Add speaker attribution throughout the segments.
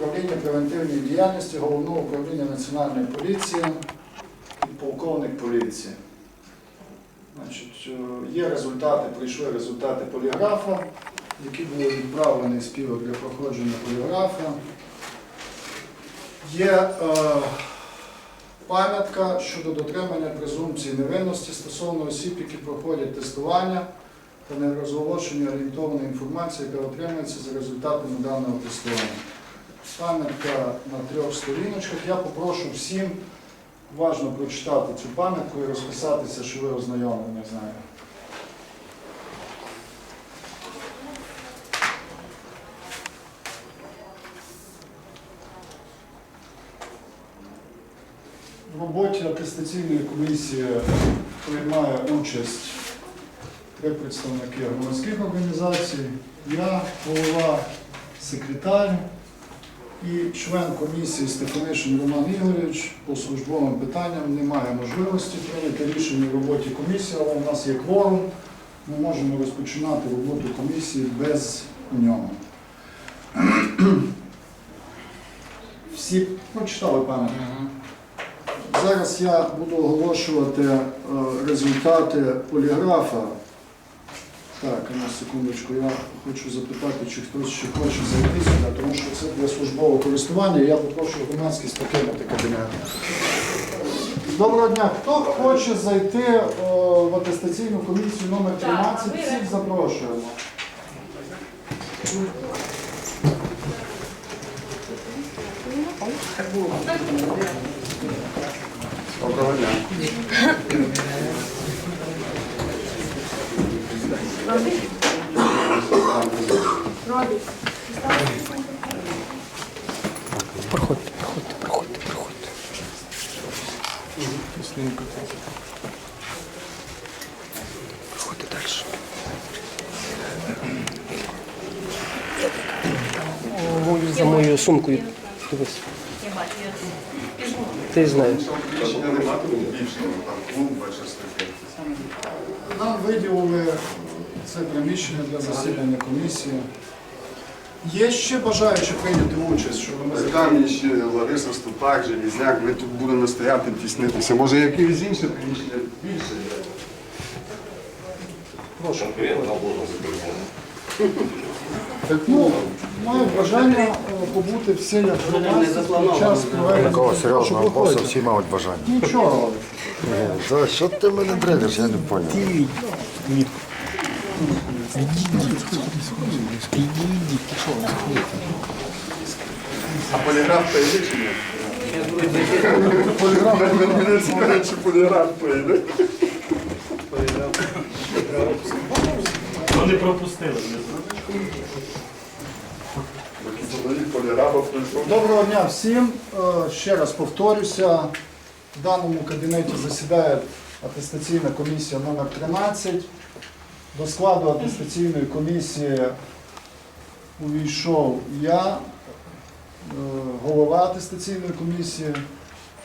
Speaker 1: Управління превентивної діяльності Головного управління Національної поліції, полковник поліції. Значить, е, є результати, прийшли результати поліграфа, які були відправлені співок для проходження поліграфа. Є е, пам'ятка щодо дотримання презумпції невинності стосовно осіб, які проходять тестування та нерозголошення орієнтованої інформації, яка отримується за результатами даного тестування. Пам'ятка на трьох сторіночках. Я попрошу всім уважно прочитати цю пам'ятку і розписатися, що ви ознайомлені з нею. В роботі атестаційної комісії приймає участь три представники громадських організацій, я, голова, секретар і член комісії Стефанишин Роман Ігорович по службовим питанням немає можливості прийняти рішення в роботі комісії, але у нас є кворум. Ми можемо розпочинати роботу комісії без нього. Всі прочитали, пане? Зараз я буду оголошувати е, результати поліграфа. Так, на секундочку, я хочу запитати, чи хтось ще хоче зайти сюди, тому що це для службового користування. Я попрошу громадськість покинути кабінет. Доброго дня. Хто хоче зайти о, в атестаційну комісію номер 13, всіх запрошуємо.
Speaker 2: Доброго дня.
Speaker 3: Проходьте, проходьте, проходьте, проходьте. Проходьте далі. За моєю сумкою. Дивись. Ти знаєш.
Speaker 1: Нам виділили це приміщення для засідання комісії. Є ще бажаючі прийняти участь, щоб ми
Speaker 2: Там ще Лариса Ступак, Желізняк, ми тут будемо стояти, тіснитися. Може, якесь інше приміщення більше є?
Speaker 1: Прошу. Так, ну, маю бажання е, побути всі як громадськість під час проведення.
Speaker 4: Такого серйозного боса всі мають бажання.
Speaker 1: Нічого.
Speaker 4: Та що ти мене дрениш, я не зрозумів.
Speaker 2: А поліграф поїде чи ні? Поліграф, мене цікавить, чи поліграф поїде.
Speaker 5: Вони пропустили.
Speaker 1: Доброго дня всім. Е, Ще раз повторюся. В даному кабінеті засідає атестаційна комісія номер 13. До складу атестаційної комісії увійшов я, е, голова атестаційної комісії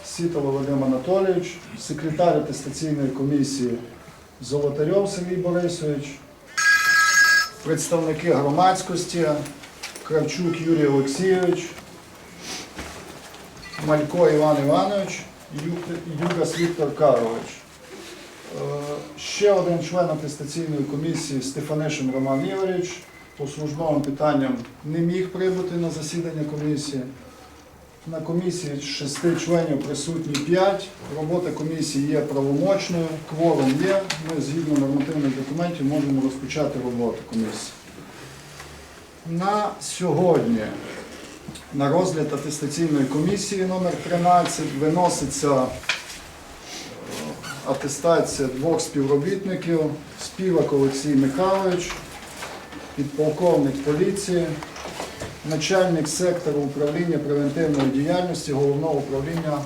Speaker 1: Сітало Вадим Анатолійович, секретар атестаційної комісії Золотарьов Сергій Борисович, представники громадськості Кравчук Юрій Олексійович, Малько Іван Іванович і Ю- Юрас Віктор Карлович. Е, Ще один член атестаційної комісії Стефанишин Роман Ігорович по службовим питанням не міг прибути на засідання комісії. На комісії з шести членів присутні п'ять. Робота комісії є правомочною, кворум є. Ми згідно нормативних документів можемо розпочати роботу комісії. На сьогодні на розгляд атестаційної комісії номер 13 виноситься атестація двох співробітників, співак Олексій Михайлович, підполковник поліції, начальник сектору управління превентивної діяльності Головного управління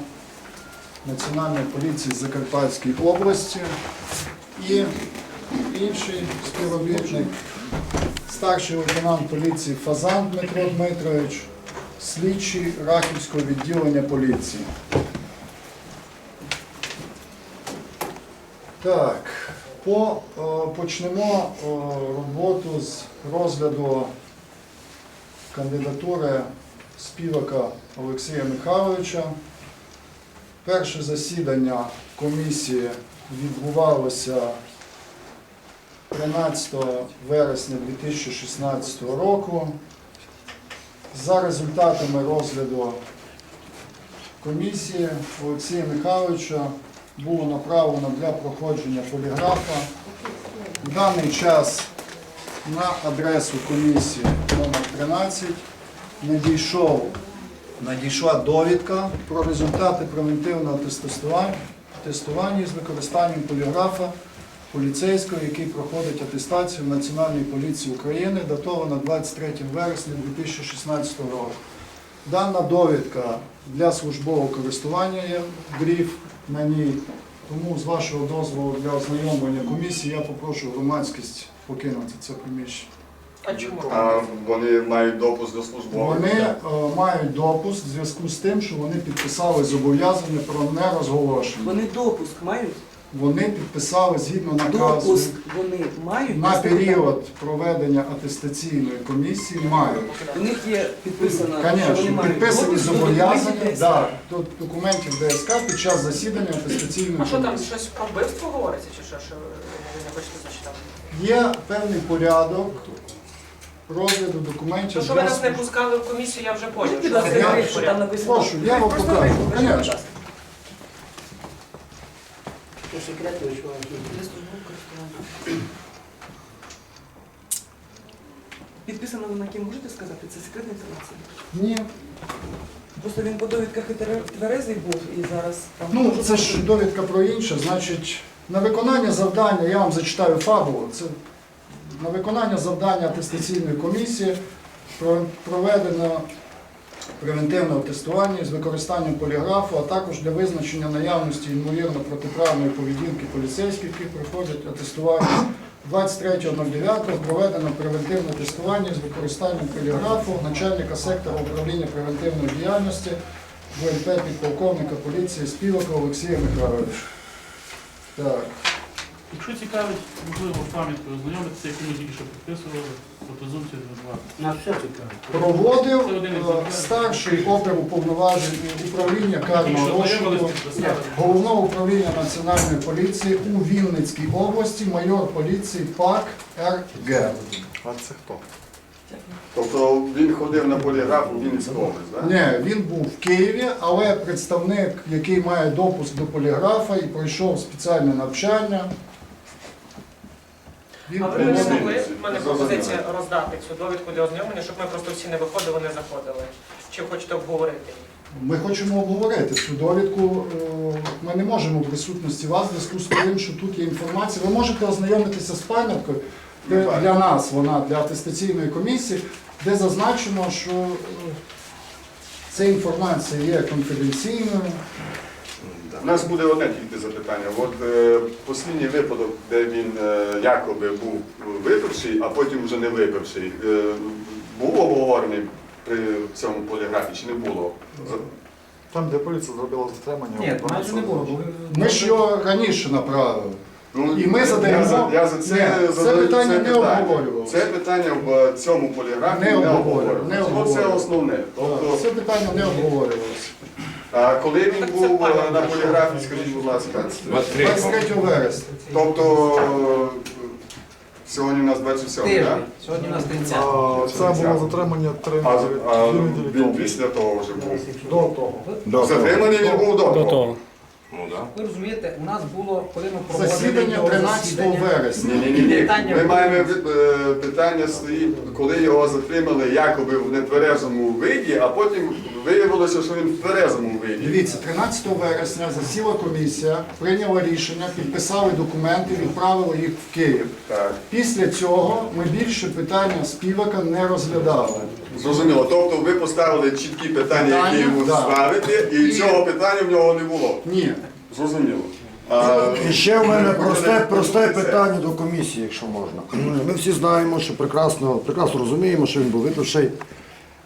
Speaker 1: Національної поліції Закарпатської області і інший співробітник старший лейтенант поліції Фазан Дмитро Дмитрович, слідчий Рахівського відділення поліції. Так, по, е, почнемо е, роботу з розгляду кандидатури співака Олексія Михайловича. Перше засідання комісії відбувалося 13 вересня 2016 року. За результатами розгляду комісії Олексія Михайловича було направлено для проходження поліграфа. В даний час на адресу комісії номер 13 надійшов, надійшла довідка про результати превентивного тестування, з використанням поліграфа поліцейського, який проходить атестацію в Національній поліції України, датована 23 вересня 2016 року. Дана довідка для службового користування є гриф на ній. Тому з вашого дозволу для ознайомлення комісії я попрошу громадськість покинути це приміщення.
Speaker 5: А чому?
Speaker 2: А вони мають допуск до службового.
Speaker 1: Вони е, мають допуск в зв'язку з тим, що вони підписали зобов'язання про нерозголошення.
Speaker 5: Вони допуск мають?
Speaker 1: Вони підписали згідно наказу
Speaker 5: Допуск вони мають?
Speaker 1: на період проведення атестаційної комісії мають.
Speaker 5: У них є підписано, що вони
Speaker 1: Звісно,
Speaker 5: мають
Speaker 1: підписані
Speaker 5: допуск
Speaker 1: зобов'язання да, до документів ДСК під час засідання атестаційної
Speaker 6: А що там
Speaker 1: комісії.
Speaker 6: щось про вбивство говориться, чи що, що ви не хочете зачитати?
Speaker 1: Є певний порядок розгляду документів.
Speaker 6: То, що ви нас не пускали в комісію, я вже поняв.
Speaker 5: Будь ласка,
Speaker 1: Я-
Speaker 6: не
Speaker 5: відкрити, що там
Speaker 6: порядок.
Speaker 5: написано?
Speaker 1: Прошу, я вам
Speaker 5: Просто
Speaker 1: покажу.
Speaker 5: відкрити, будь
Speaker 1: Конечно.
Speaker 5: ласка. Підписано ви на ким можете сказати? Це секретна інформація.
Speaker 1: Ні.
Speaker 5: Просто він по довідках і твере- тверезий був і зараз там.
Speaker 1: Ну, це ж довідка про інше. Значить, на виконання завдання, я вам зачитаю фабулу. Це на виконання завдання атестаційної комісії про- проведено превентивне тестування з використанням поліграфу, а також для визначення наявності ймовірно протиправної поведінки поліцейських, які проходять атестування. 23.09 проведено превентивне тестування з використанням поліграфу начальника сектора управління превентивної діяльності ВНП підполковника поліції Співака Олексія Михайловича. Так.
Speaker 7: Якщо цікавить, можливо, пам'яткою ознайомитися, яку ми тільки що підписували, презумпції 2.
Speaker 8: Нас все цікаво.
Speaker 1: Проводив
Speaker 7: один із
Speaker 1: е, старший управління карного
Speaker 7: що ознайомились,
Speaker 1: розшуку
Speaker 7: підписали.
Speaker 1: Головного управління Національної поліції у Вінницькій області, майор поліції ПАК РГ.
Speaker 4: А це хто?
Speaker 2: Тобто він ходив на поліграф у Вінницьку область, так?
Speaker 1: Ні, він був в Києві, але представник, який має допуск до поліграфа і пройшов спеціальне навчання. Він
Speaker 6: А ви не могли, в мене пропозиція роздати цю довідку для ознайомлення, щоб ми просто всі не виходили, не заходили. Чи хочете обговорити?
Speaker 1: Ми хочемо обговорити цю довідку. Е, Ми не можемо в присутності вас в зв'язку з тим, що тут є інформація. Ви можете ознайомитися з пам'яткою де для нас, вона для атестаційної комісії, де зазначено, що е, ця інформація є конфіденційною.
Speaker 2: У нас буде одне тільки запитання. От е, останній випадок, де він е, якоби був випивший, а потім вже не випивший, е, був обговорений при цьому поліграфі чи не було?
Speaker 4: Там, де поліція зробила затримання.
Speaker 8: Ні, майже не було. бо
Speaker 1: Ми ж його раніше направили.
Speaker 2: Ну,
Speaker 1: І ми задаємо-
Speaker 2: Я за, я за це,
Speaker 1: Ні, це
Speaker 2: задаю
Speaker 1: питання не обговорювалося.
Speaker 2: Це питання в цьому поліграфі
Speaker 1: Не
Speaker 2: не,
Speaker 1: обговорювалося,
Speaker 2: обговорювалося.
Speaker 1: не
Speaker 2: От Це
Speaker 1: обговорювалося.
Speaker 2: основне. Тобто,
Speaker 1: Це питання не обговорювалося.
Speaker 2: А коли він був е, на поліграфі, скажіть, будь ласка,
Speaker 1: 23 вересня.
Speaker 2: тобто сьогодні у нас 27, так?
Speaker 8: Сьогодні у нас 30.
Speaker 4: А, Це було затримання три
Speaker 2: А,
Speaker 4: неділі
Speaker 2: а він після того вже був.
Speaker 1: До того.
Speaker 2: Затриманий він був до
Speaker 3: До
Speaker 2: того.
Speaker 3: того.
Speaker 8: Ви розумієте, у нас було, коли ми проводили
Speaker 1: Засідання
Speaker 8: його
Speaker 1: 13
Speaker 8: засідання,
Speaker 1: вересня.
Speaker 2: Ні, ні, ні.
Speaker 8: Питання
Speaker 2: Ми
Speaker 8: було-
Speaker 2: маємо е, питання стоїть, коли його затримали якоби в нетверезому виді, а потім виявилося, що він в тверезому виді.
Speaker 1: Дивіться, 13 вересня засіла комісія, прийняла рішення, підписали документи, відправили їх в Київ.
Speaker 2: Так.
Speaker 1: Після цього ми більше питання співака не розглядали.
Speaker 2: Зрозуміло. Тобто ви поставили чіткі питання, які йому
Speaker 1: да.
Speaker 2: ставити, і
Speaker 1: І-
Speaker 2: цього питання в нього не було.
Speaker 1: Ні.
Speaker 2: Зрозуміло. А,
Speaker 4: І ще в мене просте, просте питання до комісії, якщо можна. Ми всі знаємо, що прекрасно, прекрасно розуміємо, що він був випивший,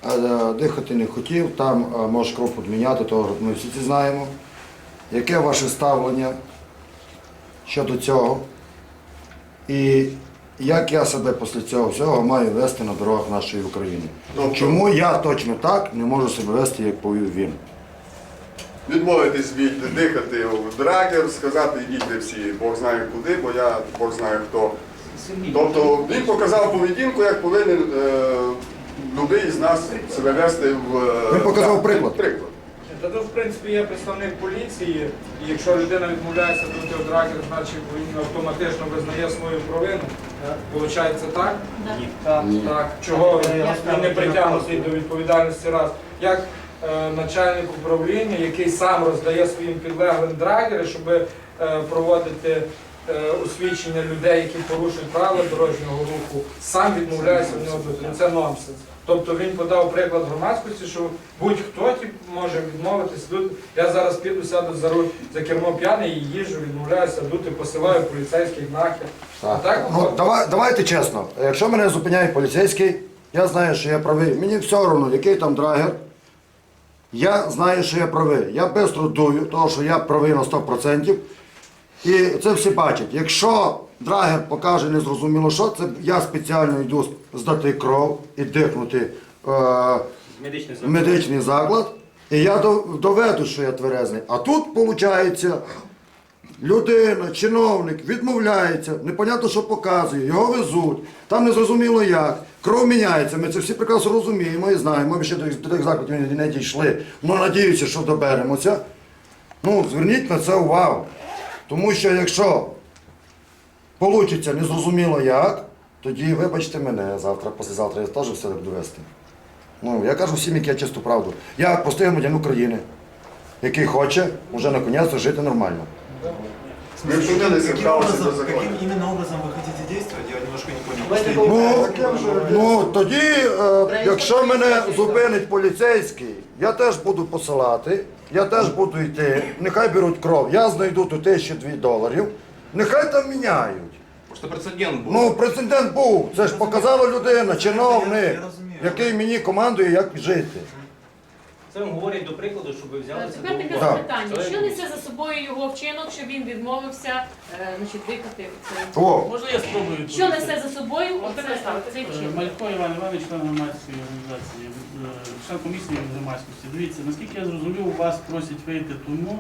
Speaker 4: е, дихати не хотів, там е, може кров підміняти, то ми всі це знаємо. Яке ваше ставлення щодо цього? І як я себе після цього всього маю вести на дорогах нашої України.
Speaker 2: Тобто-
Speaker 4: Чому я точно так не можу себе вести, як повів він?
Speaker 2: Відмовитись від дихати в драгер, сказати їдьте всі, Бог знає куди, бо я Бог знає хто. Тобто він показав поведінку, як повинен е, будь-який з нас себе вести в е,
Speaker 4: Він показав
Speaker 2: так,
Speaker 4: приклад.
Speaker 2: приклад.
Speaker 9: Та тут, в принципі, є представник поліції, і якщо людина відмовляється бути драгер, значить він автоматично визнає свою провину. Получається так? Так. так. Чого він не притягнутий до відповідальності раз? Як е, начальник управління, який сам роздає своїм підлеглим драгери, щоб е, проводити е, освідчення людей, які порушують правила дорожнього руху, сам відмовляється в нього бути. Ну, Це нонсенс. Тобто він подав приклад громадськості, що будь-хто може відмовитись. Тут я зараз піду сяду за руль за кермо п'яний і їжджу, відмовляюся дути, посилаю поліцейських нахер. А так
Speaker 4: Ну, давай, давайте чесно, якщо мене зупиняє поліцейський, я знаю, що я правий. Мені все одно, який там драгер. Я знаю, що я правий. Я швидко дую, тому що я правий на 100%. І це всі бачать. Якщо драгер покаже незрозуміло що, це я спеціально йду здати кров і дихнути е, в медичний заклад. І я доведу, що я тверезний. А тут виходить, людина, чиновник відмовляється, непонятно, що показує, його везуть, там незрозуміло як, кров міняється, ми це всі прекрасно розуміємо і знаємо, ми ще до, тих закладів не- не дійшли. Ну, надіюся, що доберемося. Ну, зверніть на це увагу. Тому що якщо вийде незрозуміло як, тоді вибачте мене завтра, післязавтра я теж все буду вести. Ну, я кажу всім, як я чисту правду. Я простий громадян України, який хоче вже наконець жити нормально.
Speaker 10: Каким образом, каким именно образом вы хотите действовать, я немножко не понял.
Speaker 4: Ну, ну тоді, е, якщо мене зупинить поліцейський, я теж буду посилати, я теж буду йти, нехай беруть кров, я знайду ту тисячу дві доларів, нехай там міняють.
Speaker 10: Что прецедент был.
Speaker 4: Ну, прецедент був, це ж показала людина, чиновник, який мені командує, як жити.
Speaker 11: Це вам говорять до прикладу, щоб ви взялися
Speaker 12: Тепер таке
Speaker 4: Так.
Speaker 12: запитання. Що несе за собою його вчинок, що він відмовився е, значить, дихати цей?
Speaker 4: О,
Speaker 7: Можна я спробую?
Speaker 12: Що несе за собою оце, цей
Speaker 7: Е,
Speaker 12: вчинок?
Speaker 7: Малько Іван Іванович, член громадської організації, е, член комісії громадськості. Дивіться, наскільки я зрозумів, вас просять вийти тому,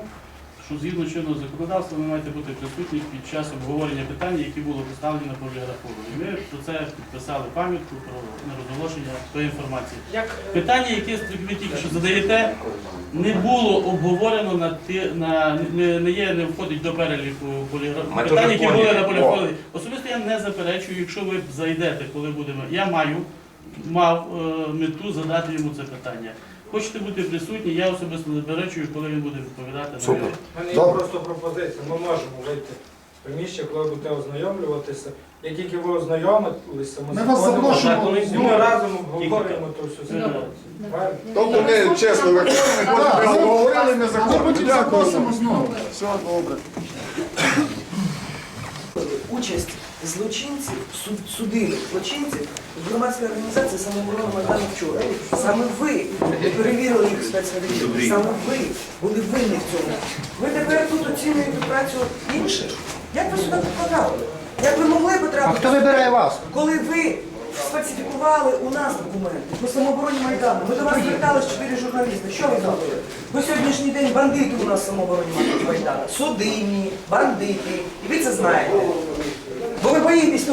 Speaker 7: що згідно чинного законодавства ви маєте бути присутні під час обговорення питань, які були поставлені на поліграфову. І ми про це підписали пам'ятку про нерозголошення тої інформації.
Speaker 6: Е,
Speaker 7: Питання, яке ви тільки що задаєте, не було обговорено на ті на не, не є, не входить до переліку поліграфу.
Speaker 10: Ми
Speaker 7: Питання, які були на поліграфі. Особисто я не заперечую, якщо ви зайдете, коли будемо. Я маю мав е, мету задати йому це питання. Хочете бути присутні, я особисто не заперечую, коли він буде відповідати
Speaker 4: Супер.
Speaker 9: У мене є
Speaker 4: Добре.
Speaker 9: просто пропозиція. Ми можемо вийти з приміщення, коли будете ознайомлюватися. Як тільки ви ознайомилися, ми,
Speaker 1: Ми вас
Speaker 9: заходимо
Speaker 1: запрошуємо.
Speaker 9: на комісію, ми разом обговорюємо то все.
Speaker 7: Добре.
Speaker 9: Правильно?
Speaker 2: Тобто ми чесно виходимо,
Speaker 1: Так,
Speaker 2: ми
Speaker 1: ми-
Speaker 2: говорили
Speaker 1: Ми потім
Speaker 2: Дякую.
Speaker 1: запросимо знову.
Speaker 2: Все добре.
Speaker 5: Участь злочинців, суд, судили злочинців в громадській організації самооборони Майдану вчора. Саме ви перевірили їх спецперевірки, саме ви були винні в цьому. Ви тепер тут оцінюєте працю інших. Як ви сюди потрапили? Як ви могли потрапити?
Speaker 8: Хто вибирає вас?
Speaker 5: Коли ви сфальсифікували у нас документи по самообороні Майдану, ми до вас звертались чотири журналісти. Що ви зробили? Ви сьогоднішній день бандити у нас в самообороні Майдану. Судимі, бандити. І ви це знаєте. Бо ви боїтесь